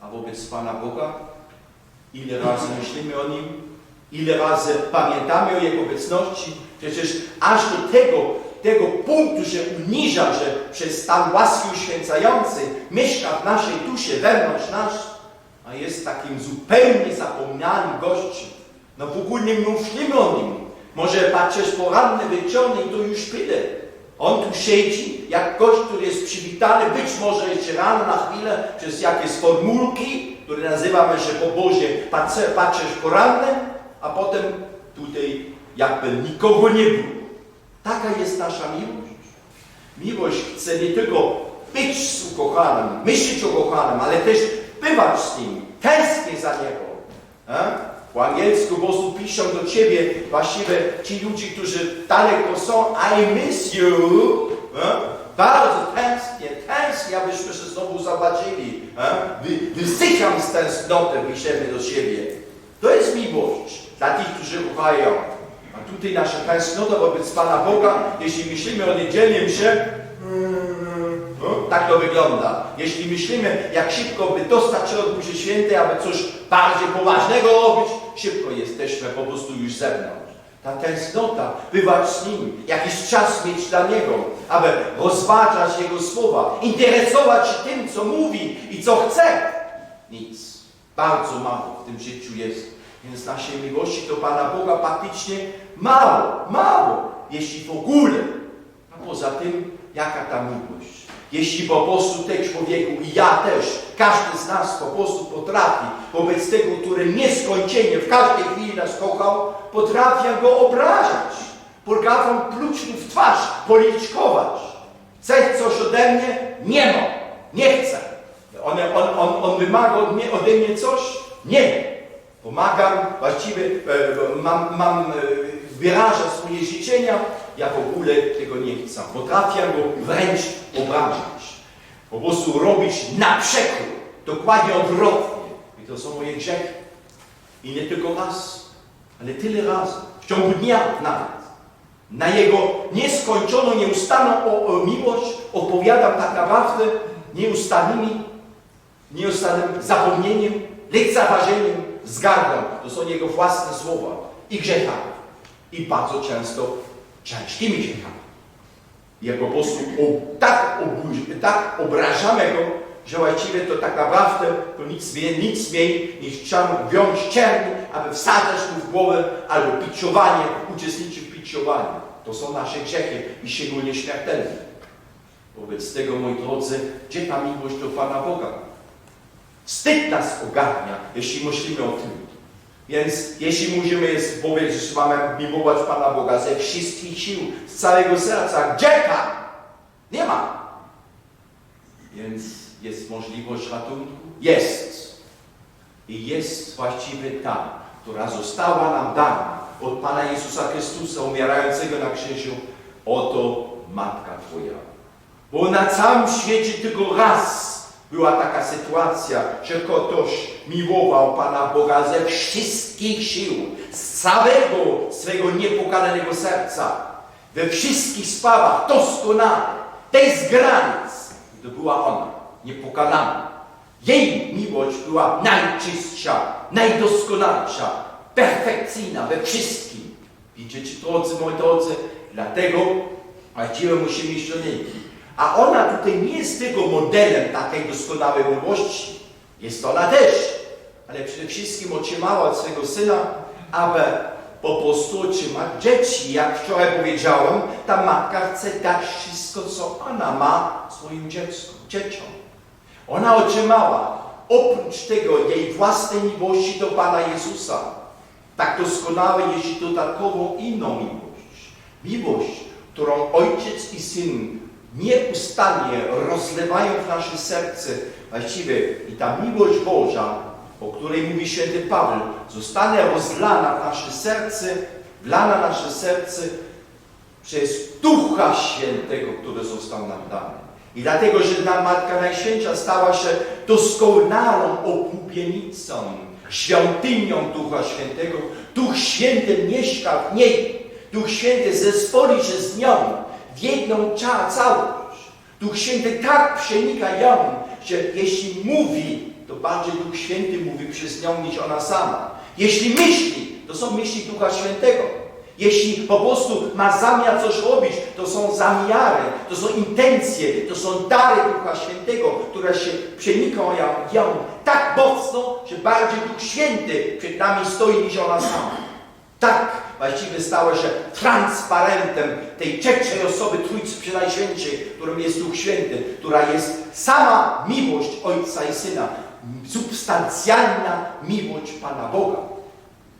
A wobec Pana Boga? Ile razy myślimy o Nim? Ile razy pamiętamy o Jego obecności? Przecież aż do tego, tego punktu, że uniża, że przez stan łaski uświęcający mieszka w naszej duszy, wewnątrz nas, a jest takim zupełnie zapomnianym gościem. No w ogóle nie myślimy o Nim. Może patrzysz poranny wieczorny i to już tyle. On tu siedzi, jak gość, który jest przywitany, być może jeszcze rano na chwilę przez jakieś formułki, które nazywamy, że po Boże patrzysz poranne, a potem tutaj jakby nikogo nie było. Taka jest nasza miłość. Miłość chce nie tylko być z ukochanym, myśleć o ukochanym, ale też bywać z nim, tęsknię za niego. Po angielsku prostu piszą do ciebie właściwie ci ludzie, którzy daleko są, I miss you. E? Bardzo tęsknię, tęsknię, abyśmy się znowu zobaczyli. E? Wy, wysycham z tęsknoty, piszemy do siebie. To jest miłość dla tych, którzy kochają. A tutaj nasza tęsknota wobec Pana Boga, jeśli myślimy o niedzielnym się, no, tak to wygląda. Jeśli myślimy, jak szybko by dostać się od Mszy Świętej, aby coś bardziej poważnego robić, szybko jesteśmy po prostu już zewnątrz. Ta tęsknota, bywać z Nim, jakiś czas mieć dla Niego, aby rozważać Jego słowa, interesować się tym, co mówi i co chce. Nic. Bardzo mało w tym życiu jest. Więc naszej miłości do Pana Boga praktycznie mało, mało, jeśli w ogóle. A poza tym, jaka ta miłość? Jeśli po prostu ten człowieku i ja też, każdy z nas po prostu potrafi wobec tego, który nieskończenie w każdej chwili nas kochał, potrafię go obrażać. Potrafię pluć mu w twarz, policzkować. Chce coś ode mnie? Nie ma. Nie chcę. On, on, on, on wymaga od mnie, ode mnie coś? Nie. Pomagam, właściwie e, mam, mam e, wyrażam swoje życzenia, ja w ogóle tego nie chcę. Potrafię go wręcz obrażać. Po prostu robić na przekór, dokładnie odwrotnie. I to są moje grzechy. I nie tylko raz, ale tyle razy, w ciągu dnia nawet. Na jego nieskończoną, nieustanną o, o miłość odpowiadam tak naprawdę nieustannymi, nieustannym zapomnieniem, lekceważeniem, zgardą. To są jego własne słowa i grzechami. I bardzo często ciężkimi grzechami. I po prostu o, tak, tak obrażamy go, że właściwie to tak naprawdę to nic nic mniej niż trzeba wziąć czerni, aby wsadzać mu w głowę albo piciowanie, uczestniczyć w piciowaniu. To są nasze grzechy i szczególnie śmiertelne. Wobec tego, moi drodzy, gdzie ta miłość do Pana Boga? Wstyd nas ogarnia, jeśli myślimy o tym. Więc jeśli musimy jest powiedzieć, że mamy miłować Pana Boga ze wszystkich sił, z całego serca, gdzie tam? Nie ma. Więc jest możliwość ratunku? Jest. I jest właściwie ta, która została nam dana od Pana Jezusa Chrystusa umierającego na krzyżu. Oto Matka Twoja. Bo na całym świecie tylko raz była taka sytuacja, że ktoś miłował Pana Boga ze wszystkich sił, z całego swego niepokalanego serca, we wszystkich sprawach doskonale, bez granic. I to była ona, niepokalana. Jej miłość była najczystsza, najdoskonalsza, perfekcyjna we wszystkim. Widzicie, drodzy, moi drodzy, dlatego właściwie musimy iść do niej. A ona tutaj nie jest tylko modelem takiej doskonałej miłości. Jest ona też, ale przede wszystkim otrzymała od swego syna, aby po prostu otrzymać dzieci. Jak wczoraj powiedziałem, ta matka chce dać wszystko, co ona ma swoim dziecku, dzieciom. Ona otrzymała oprócz tego jej własnej miłości do Pana Jezusa, tak doskonałe jest dodatkową inną miłość. Miłość, którą ojciec i syn nieustannie rozlewają w nasze serce. Właściwie i ta miłość Boża, o której mówi święty Paweł, zostanie rozlana w nasze serce, wlana w nasze serce przez Ducha Świętego, który został nam dany. I dlatego, że nam Matka Najświętsza stała się doskonałą oblubienicą, świątynią Ducha Świętego. Duch Święty mieszka w niej. Duch Święty zespoli się z nią w jedną całość. Duch Święty tak przenika ją, że jeśli mówi, to bardziej Duch Święty mówi przez nią niż ona sama. Jeśli myśli, to są myśli Ducha Świętego. Jeśli po prostu ma zamiar coś robić, to są zamiary, to są intencje, to są dary Ducha Świętego, które się przenikają ją tak mocno, że bardziej Duch Święty przed nami stoi niż ona sama. Tak właściwie stało się transparentem tej trzeciej osoby Trójcy Przenajświętszej, którą jest Duch Święty, która jest sama miłość Ojca i Syna, substancjalna miłość Pana Boga.